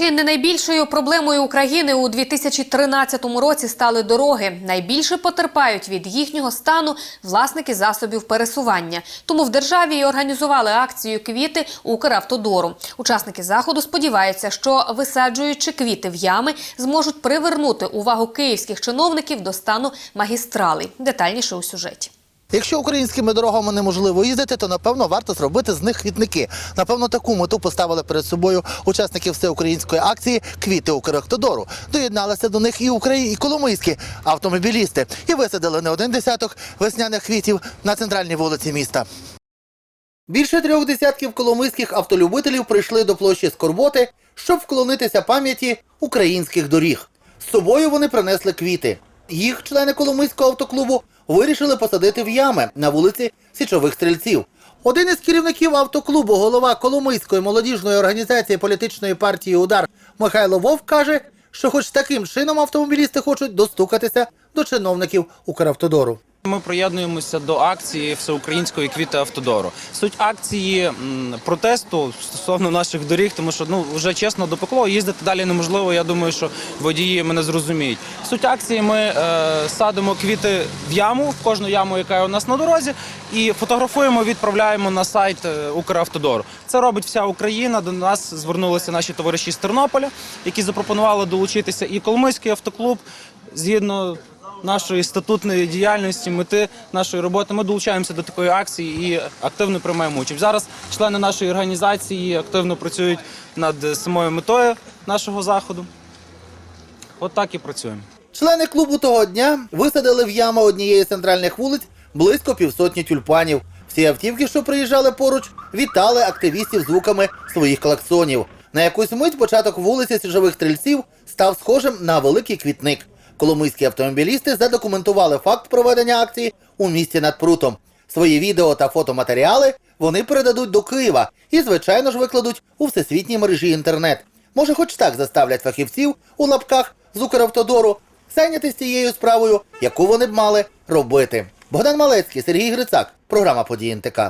Чи не найбільшою проблемою України у 2013 році стали дороги? Найбільше потерпають від їхнього стану власники засобів пересування. Тому в державі і організували акцію квіти Укравтодору. Учасники заходу сподіваються, що висаджуючи квіти в ями, зможуть привернути увагу київських чиновників до стану магістралей. Детальніше у сюжеті. Якщо українськими дорогами неможливо їздити, то напевно варто зробити з них квітники. Напевно, таку мету поставили перед собою учасники всеукраїнської акції Квіти Укравтодору. Доєдналися до них і Украї... і коломийські автомобілісти і висадили не один десяток весняних квітів на центральній вулиці міста. Більше трьох десятків коломийських автолюбителів прийшли до площі Скорботи, щоб вклонитися пам'яті українських доріг. З собою вони принесли квіти. Їх члени Коломийського автоклубу вирішили посадити в ями на вулиці Січових Стрільців. Один із керівників автоклубу, голова Коломийської молодіжної організації політичної партії Удар Михайло Вовк каже, що хоч таким чином автомобілісти хочуть достукатися до чиновників Укравтодору. Ми приєднуємося до акції всеукраїнської квіти автодору. Суть акції протесту стосовно наших доріг, тому що ну вже чесно допекло, їздити далі неможливо. Я думаю, що водії мене зрозуміють. Суть акції ми е, садимо квіти в яму, в кожну яму, яка у нас на дорозі, і фотографуємо, відправляємо на сайт е, Укравтодору. Це робить вся Україна. До нас звернулися наші товариші з Тернополя, які запропонували долучитися, і Коломийський автоклуб згідно нашої статутної діяльності, мети нашої роботи. Ми долучаємося до такої акції і активно приймаємо участь. Зараз члени нашої організації активно працюють над самою метою нашого заходу. От так і працюємо. Члени клубу того дня висадили в яму однієї з центральних вулиць близько півсотні тюльпанів. Всі автівки, що приїжджали поруч, вітали активістів звуками своїх клаксонів. На якусь мить початок вулиці Сіжових Стрільців став схожим на великий квітник. Коломийські автомобілісти задокументували факт проведення акції у місті над прутом. Свої відео та фотоматеріали вони передадуть до Києва і, звичайно ж, викладуть у всесвітній мережі інтернет. Може, хоч так заставлять фахівців у лапках з Укравтодору зайнятися цією справою, яку вони б мали робити. Богдан Малецький, Сергій Грицак, програма «Події НТК».